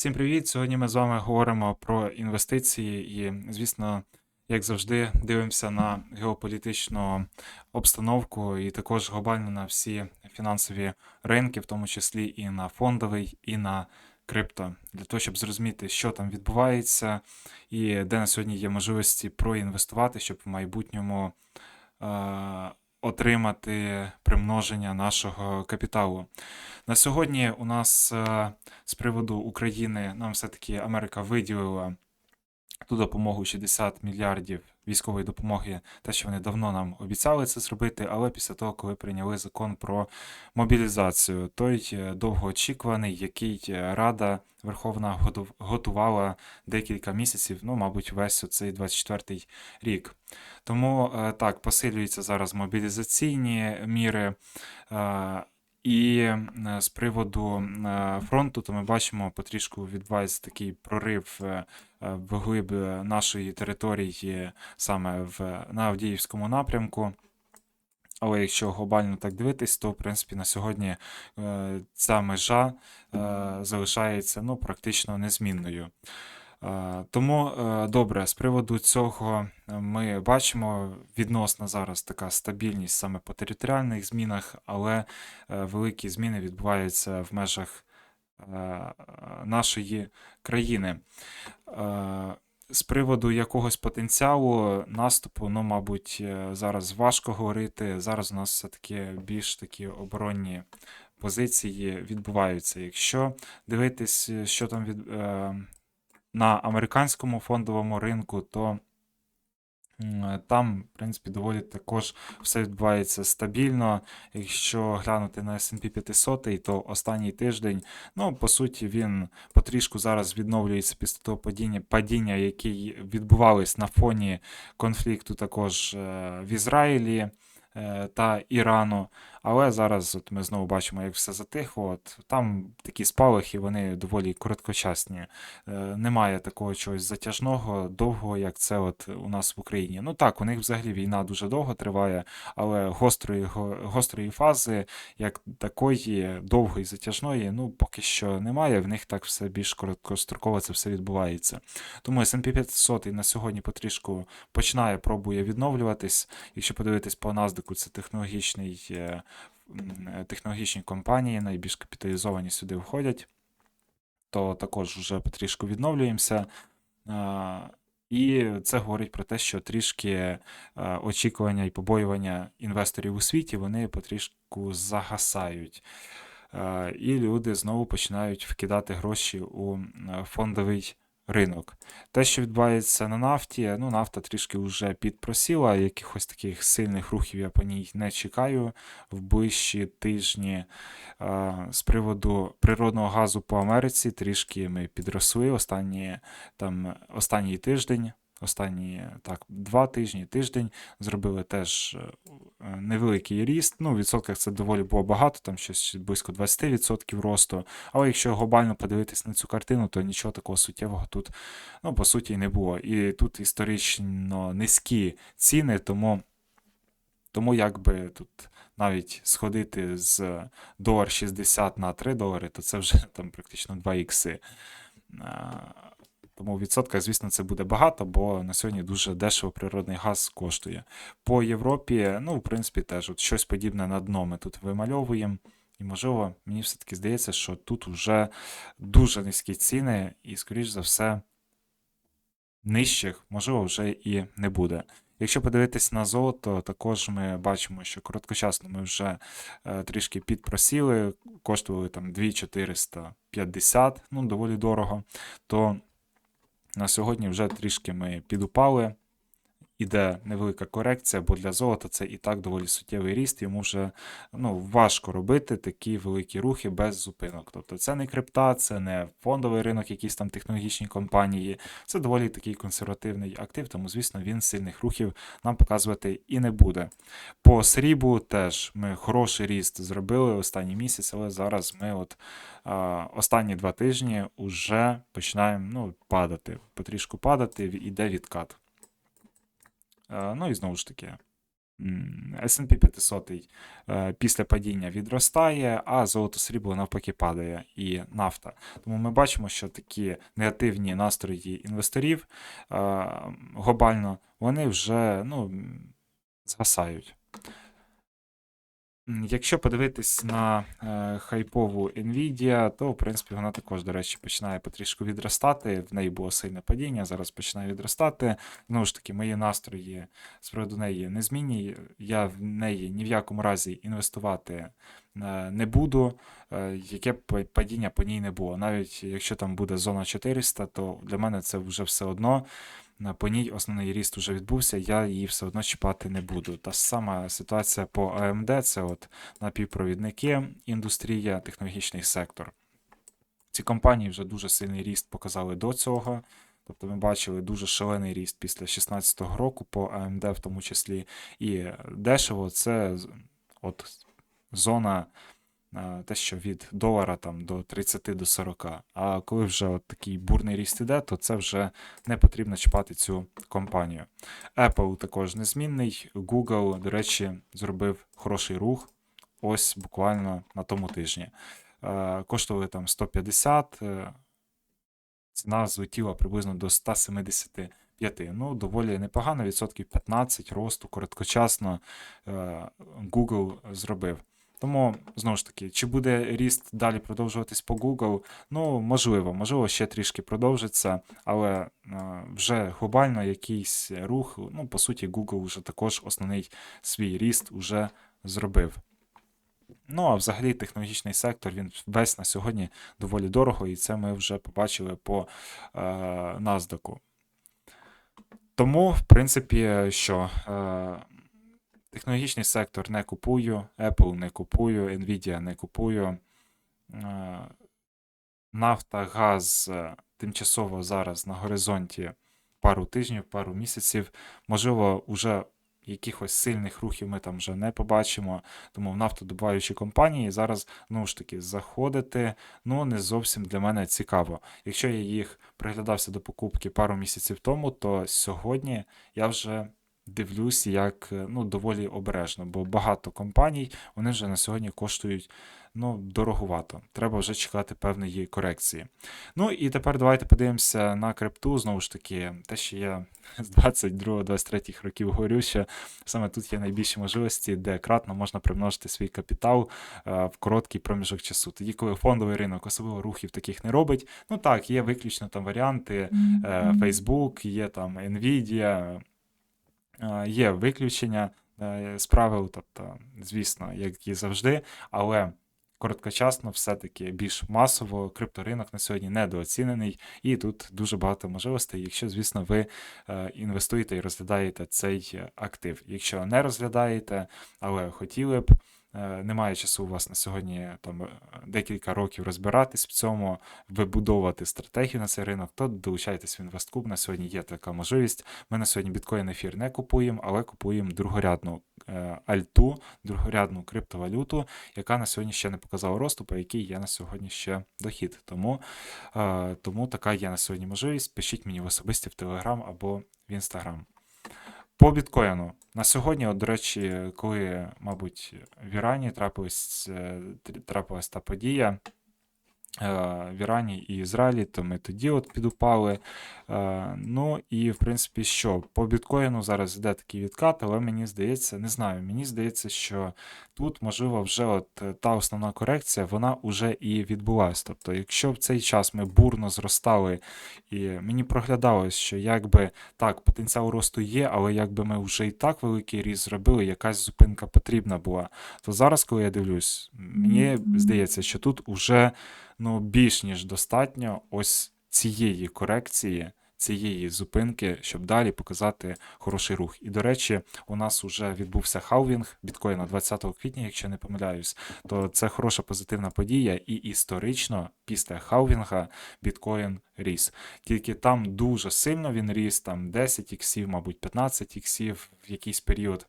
Всім привіт! Сьогодні ми з вами говоримо про інвестиції і, звісно, як завжди, дивимося на геополітичну обстановку і також глобально на всі фінансові ринки, в тому числі і на фондовий, і на крипто, для того, щоб зрозуміти, що там відбувається, і де на сьогодні є можливості проінвестувати, щоб в майбутньому е- отримати примноження нашого капіталу. На сьогодні у нас е, з приводу України нам все-таки Америка виділила ту допомогу 60 мільярдів військової допомоги, те, що вони давно нам обіцяли це зробити, але після того, коли прийняли закон про мобілізацію, той е, довгоочікуваний, який е, Рада Верховна готувала декілька місяців, ну, мабуть, весь оцей 24-й рік. Тому е, так, посилюються зараз мобілізаційні міри. І е, з приводу е, фронту, то ми бачимо, потрішку відбувається такий прорив е, вглиб нашої території саме в, на Авдіївському напрямку. Але якщо глобально так дивитись, то в принципі на сьогодні ця межа залишається ну, практично незмінною. Е, Тому е, добре, з приводу цього е, ми бачимо відносно зараз така стабільність саме по територіальних змінах, але великі зміни відбуваються в межах нашої країни. З приводу якогось потенціалу наступу, ну, мабуть, зараз важко говорити. Зараз у нас все-таки більш такі оборонні позиції відбуваються. Якщо дивитись, що там від, на американському фондовому ринку, то е, там, в принципі, доволі також все відбувається стабільно. Якщо глянути на S&P 500, то останній тиждень, ну, по суті, він потрішку зараз відновлюється після того падіння, падіння, які відбувались на фоні конфлікту також е, в Ізраїлі е, та Ірану. Але зараз от ми знову бачимо, як все затихло. От, там такі спалахи, вони доволі короткочасні. Е, Немає такого чогось затяжного, довгого, як це от у нас в Україні. Ну так, у них взагалі війна дуже довго триває, але гострої, гострої фази, як такої довгої затяжної, ну поки що немає. В них так все більш короткостроково це все відбувається. Тому S&P 500 на сьогодні потрішку починає, пробує відновлюватись. Якщо подивитись по NASDAQ, це технологічний, е, технологічні компанії, найбільш капіталізовані сюди входять, то також вже потрішку відновлюємося. І це говорить про те, що трішки е, очікування і побоювання інвесторів у світі вони потрішку загасають. Е, І люди знову починають вкидати гроші у фондовий ринок. Те, що відбувається на нафті, ну, нафта трішки вже підпросіла, якихось таких сильних рухів я по ній не чекаю в ближчі тижні. Е, З приводу природного газу по Америці трішки ми підросли останні, там, останній тиждень. Останні так, два тижні, тиждень зробили теж е, невеликий ріст. Ну, в відсотках це доволі було багато, там щось близько 20% росту. Але якщо глобально подивитись на цю картину, то нічого такого суттєвого тут, ну, по суті, не було. І тут історично низькі ціни, тому, тому якби тут навіть сходити з долар 60 на 3 долари, то це вже там практично 2 ікси. Тому в відсотках, звісно, це буде багато, бо на сьогодні дуже дешево природний газ коштує. По Європі, ну, в принципі, теж от щось подібне на дно ми тут вимальовуємо. І, можливо, мені все-таки здається, що тут вже дуже низькі ціни, і, скоріш за все, нижчих, можливо, вже і не буде. Якщо подивитись на золото, також ми бачимо, що короткочасно ми вже е, трішки підпросіли, коштували там 2450, ну доволі дорого. То на сьогодні вже трішки ми підупали. Іде невелика корекція, бо для золота це і так доволі суттєвий ріст. Йому вже ну, важко робити такі великі рухи без зупинок. Тобто це не крипта, це не фондовий ринок, якісь там технологічні компанії. Це доволі такий консервативний актив, тому, звісно, він сильних рухів нам показувати і не буде. По срібу теж ми хороший ріст зробили останній місяць, але зараз ми от останні два тижні вже починаємо ну, падати, потрішку падати, іде відкат. Е, Ну і знову ж таки, S&P 500 е, після падіння відростає, а золото срібло навпаки падає і нафта. Тому ми бачимо, що такі негативні настрої інвесторів е, глобально вони вже ну, згасають. Якщо подивитись на е, хайпову Nvidia, то в принципі вона також, до речі, починає потрішку відростати. В неї було сильне падіння, зараз починає відростати. Знову ж таки, мої настрої з приводу неї незмінні. Я в неї ні в якому разі інвестувати е, не буду, е, яке б падіння по ній не було. Навіть якщо там буде зона 400, то для мене це вже все одно. По ній основний ріст вже відбувся, я її все одно чіпати не буду. Та ж сама ситуація по AMD, це от напівпровідники, індустрія, технологічний сектор. Ці компанії вже дуже сильний ріст показали до цього. Тобто ми бачили дуже шалений ріст після 2016 року по AMD в тому числі. І дешево це от зона те, що від долара там до 30 до 40. А коли вже от такий бурний ріст іде, то це вже не потрібно чіпати цю компанію. Apple також незмінний. Google, до речі, зробив хороший рух ось буквально на тому тижні. Е, Коштували там 150, е, ціна злетіла приблизно до 175. Ну, доволі непогано, відсотків 15 росту короткочасно е, Google зробив. Тому, знову ж таки, чи буде ріст далі продовжуватись по Google? Ну, можливо, можливо, ще трішки продовжиться, але е, вже глобально якийсь рух, ну, по суті, Google вже також основний свій ріст уже зробив. Ну, а взагалі технологічний сектор, він весь на сьогодні доволі дорого, і це ми вже побачили по е, NASDAQ. Тому, в принципі, що е, технологічний сектор не купую, Apple не купую, Nvidia не купую. Е, нафта, газ е, тимчасово зараз на горизонті пару тижнів, пару місяців. Можливо, уже якихось сильних рухів ми там вже не побачимо. Тому в нафтодобуваючі компанії зараз знову ж таки заходити, ну не зовсім для мене цікаво. Якщо я їх приглядався до покупки пару місяців тому, то сьогодні я вже дивлюсь як е, ну, доволі обережно, бо багато компаній вони вже на сьогодні коштують ну, дороговато. Треба вже чекати певної корекції. Ну і тепер давайте подивимося на крипту. Знову ж таки, те, що я з 22-23 років говорю, що саме тут є найбільші можливості, де кратно можна примножити свій капітал е, в короткий проміжок часу. Тоді, коли фондовий ринок особливо рухів таких не робить. Ну так, є виключно там варіанти е, Facebook, є там Nvidia, є виключення е, з правил, тобто, звісно, як і завжди, але короткочасно, все-таки більш масово крипторинок на сьогодні недооцінений, і тут дуже багато можливостей, якщо, звісно, ви е, інвестуєте і розглядаєте цей е, актив. Якщо не розглядаєте, але хотіли б. Е, Немає часу у вас на сьогодні там е, декілька років розбиратись в цьому, вибудовувати стратегію на цей ринок, то долучайтесь в інвесткуб. На сьогодні є така можливість. Ми на сьогодні біткоін ефір не купуємо, але купуємо другорядну е, альту, другорядну криптовалюту, яка на сьогодні ще не показала росту, по якій є на сьогодні ще дохід. Тому, тому така є на сьогодні можливість. Пишіть мені в особисті в Телеграм або в Інстаграм. По біткоїну. На сьогодні, от, до речі, коли, мабуть, в Ірані трапилась, е, тр- трапилась та подія, в Ірані і Ізраїлі, то ми тоді от підупали. Е, Ну і в принципі, що по біткоїну зараз йде такий відкат, але мені здається, не знаю, мені здається, що тут, можливо, вже от е, та основна корекція, вона вже і відбулась. Тобто, якщо в цей час ми бурно зростали, і мені проглядалось, що якби так, потенціал росту є, але якби ми вже і так великий ріст зробили, якась зупинка потрібна була. То зараз, коли я дивлюсь, мені здається, що тут уже ну, більш ніж достатньо ось цієї корекції, цієї зупинки, щоб далі показати хороший рух. І, до речі, у нас вже відбувся халвінг біткоїна 20 квітня, якщо не помиляюсь, то це хороша позитивна подія, і історично після халвінга біткоін ріс. Тільки там дуже сильно він ріс, там 10 іксів, мабуть, 15 іксів в якийсь період.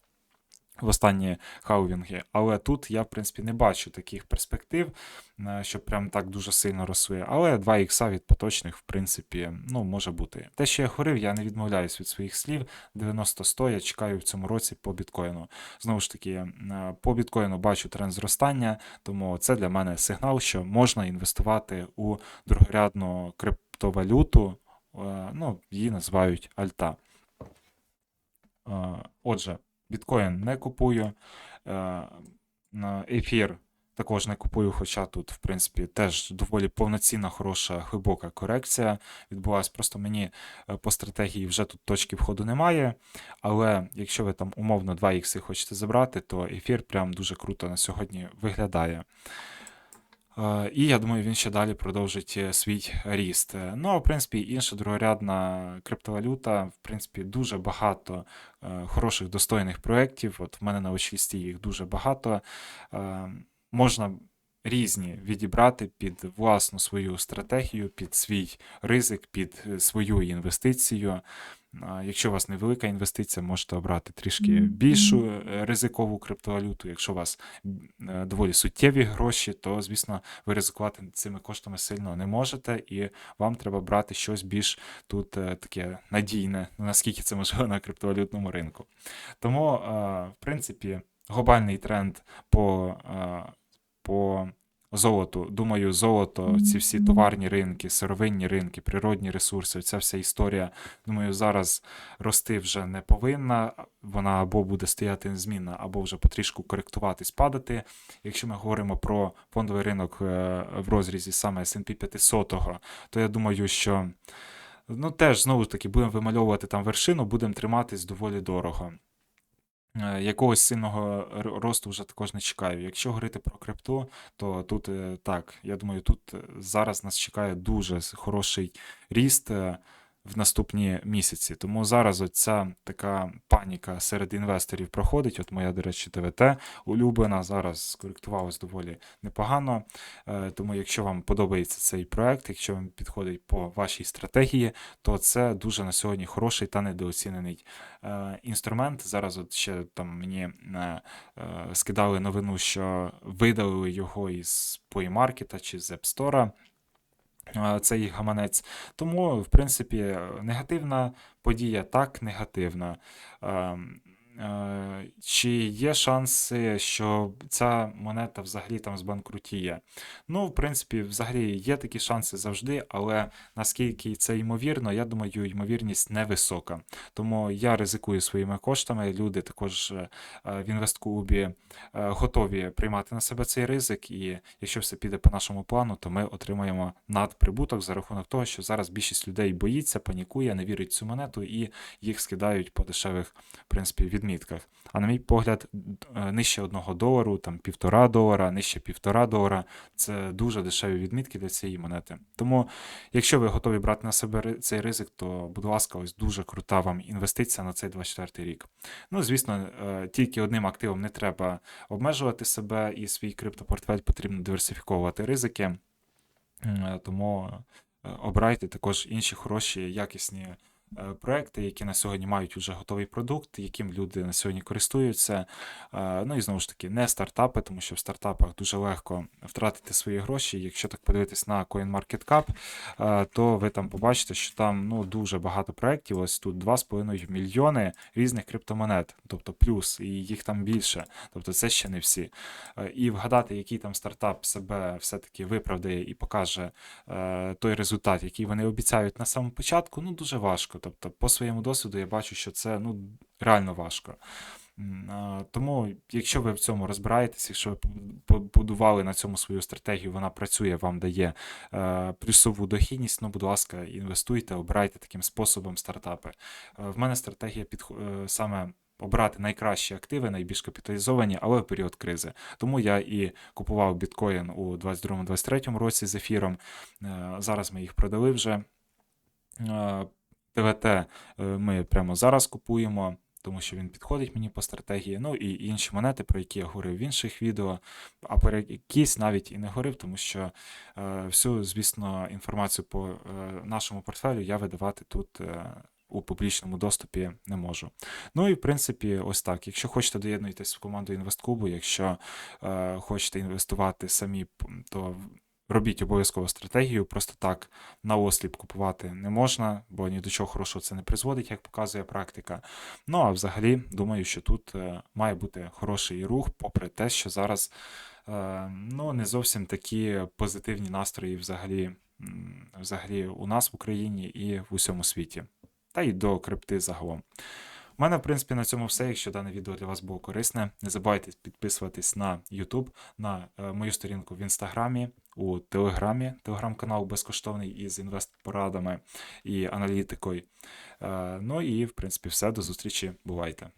В останні хаувінги. Але тут я, в принципі, не бачу таких перспектив, е, що прям так дуже сильно росує. Але 2 ікса від поточних, в принципі, ну, може бути. Те, що я говорив, я не відмовляюсь від своїх слів. 90-100 я чекаю в цьому році по біткоїну. Знову ж таки, е, по біткоїну бачу тренд зростання, тому це для мене сигнал, що можна інвестувати у другорядну криптовалюту. е, Ну, її називають Альта. Отже, біткоін не купую. е, Ефір також не купую, хоча тут, в принципі, теж доволі повноцінна, хороша, глибока корекція відбулась. Просто мені е, по стратегії вже тут точки входу немає. Але якщо ви там умовно 2 ікси хочете забрати, то ефір прям дуже круто на сьогодні виглядає. Е, І я думаю, він ще далі продовжить е, свій ріст. Е, Ну, а в принципі, інша другорядна криптовалюта, в принципі, дуже багато хороших достойних проєктів. От в мене на очисті їх дуже багато. Можна різні відібрати під власну свою стратегію, під свій ризик, під свою інвестицію. Якщо у вас невелика інвестиція, можете обрати трішки більшу е, ризикову криптовалюту. Якщо у вас е, доволі суттєві гроші, то, звісно, ви ризикувати цими коштами сильно не можете, і вам треба брати щось більш тут е, таке надійне, ну, наскільки це можливо на криптовалютному ринку. Тому, в принципі, глобальний тренд по, по золоту. Думаю, золото, ці всі товарні ринки, сировинні ринки, природні ресурси, ця вся історія, думаю, зараз рости вже не повинна. Вона або буде стояти незмінна, або вже потрішку коректуватись, падати. Якщо ми говоримо про фондовий ринок е, в розрізі саме S&P 500, то я думаю, що ну теж знову ж таки будемо вимальовувати там вершину, будемо триматись доволі дорого. Е, Якогось сильного росту вже також не чекаю. Якщо говорити про крипту, то тут е, так, я думаю, тут е, зараз нас чекає дуже хороший ріст в наступні місяці. Тому зараз оця така паніка серед інвесторів проходить. От моя, до речі, ТВТ улюблена зараз скоректувалась доволі непогано. Е, Тому, якщо вам подобається цей проект, якщо він підходить по вашій стратегії, то це дуже на сьогодні хороший та недооцінений е, інструмент. Зараз от ще там мені е, скидали новину, що видалили його із PlayMarket чи з App Store. Е, Цей гаманець. Тому, в принципі, негативна подія так негативна. Е, Чи є шанси, що ця монета взагалі там збанкрутіє? Ну, в принципі, взагалі є такі шанси завжди, але наскільки це ймовірно, я думаю, ймовірність невисока. Тому я ризикую своїми коштами. Люди також е, в інвестклубі е, готові приймати на себе цей ризик. І якщо все піде по нашому плану, то ми отримаємо надприбуток за рахунок того, що зараз більшість людей боїться, панікує, не вірить в цю монету і їх скидають по дешевих в принципі, відмітках. А на мій погляд, е, нижче одного долару, там півтора долара, нижче півтора долара це дуже дешеві відмітки для цієї монети. Тому, якщо ви готові брати на себе цей ризик, то, будь ласка, ось дуже крута вам інвестиція на цей 24 рік. Ну, звісно, е, тільки одним активом не треба обмежувати себе і свій криптопортфель потрібно диверсифіковувати ризики. Е, Тому е, обирайте також інші хороші, якісні проекти, які на сьогодні мають вже готовий продукт, яким люди на сьогодні користуються. Е, Ну і знову ж таки, не стартапи, тому що в стартапах дуже легко втратити свої гроші. Якщо так подивитись на CoinMarketCap, е, то ви там побачите, що там ну, дуже багато проєктів. Ось тут 2,5 мільйони різних криптомонет, тобто плюс, і їх там більше. Тобто це ще не всі. Е, І вгадати, який там стартап себе все-таки виправдає і покаже е, той результат, який вони обіцяють на самому початку, ну дуже важко. Тобто, по своєму досвіду я бачу, що це ну, реально важко. Тому, якщо ви в цьому розбираєтесь, якщо ви побудували на цьому свою стратегію, вона працює, вам дає е, плюсову дохідність, ну, будь ласка, інвестуйте, обирайте таким способом стартапи. Е, В мене стратегія підхо- е, саме обрати найкращі активи, найбільш капіталізовані, але в період кризи. Тому я і купував біткоін у 22-23 році з ефіром. Зараз ми їх продали вже. ТВТ е, ми прямо зараз купуємо, тому що він підходить мені по стратегії. Ну і інші монети, про які я говорив в інших відео, а про якісь навіть і не говорив, тому що е, всю, звісно, інформацію по е, нашому портфелю я видавати тут у публічному доступі не можу. Ну і в принципі, ось так. Якщо хочете доєднуйтесь в команду інвестклубу, якщо е, хочете інвестувати самі, то робіть обов'язково стратегію. Просто так на осліп купувати не можна, бо ні до чого хорошого це не призводить, як показує практика. Ну а взагалі, думаю, що тут е, має бути хороший рух, попри те, що зараз е, ну, не зовсім такі позитивні настрої взагалі, взагалі у нас в Україні і в усьому світі. Та й до крипти загалом. Мене, в принципі, на цьому все. Якщо дане відео для вас було корисне, не забувайте підписуватись на YouTube, на е, мою сторінку в Інстаграмі, у Телеграмі, телеграм-канал безкоштовний із інвестпорадами і аналітикою. Е, Ну і, в принципі, все. До зустрічі. Бувайте!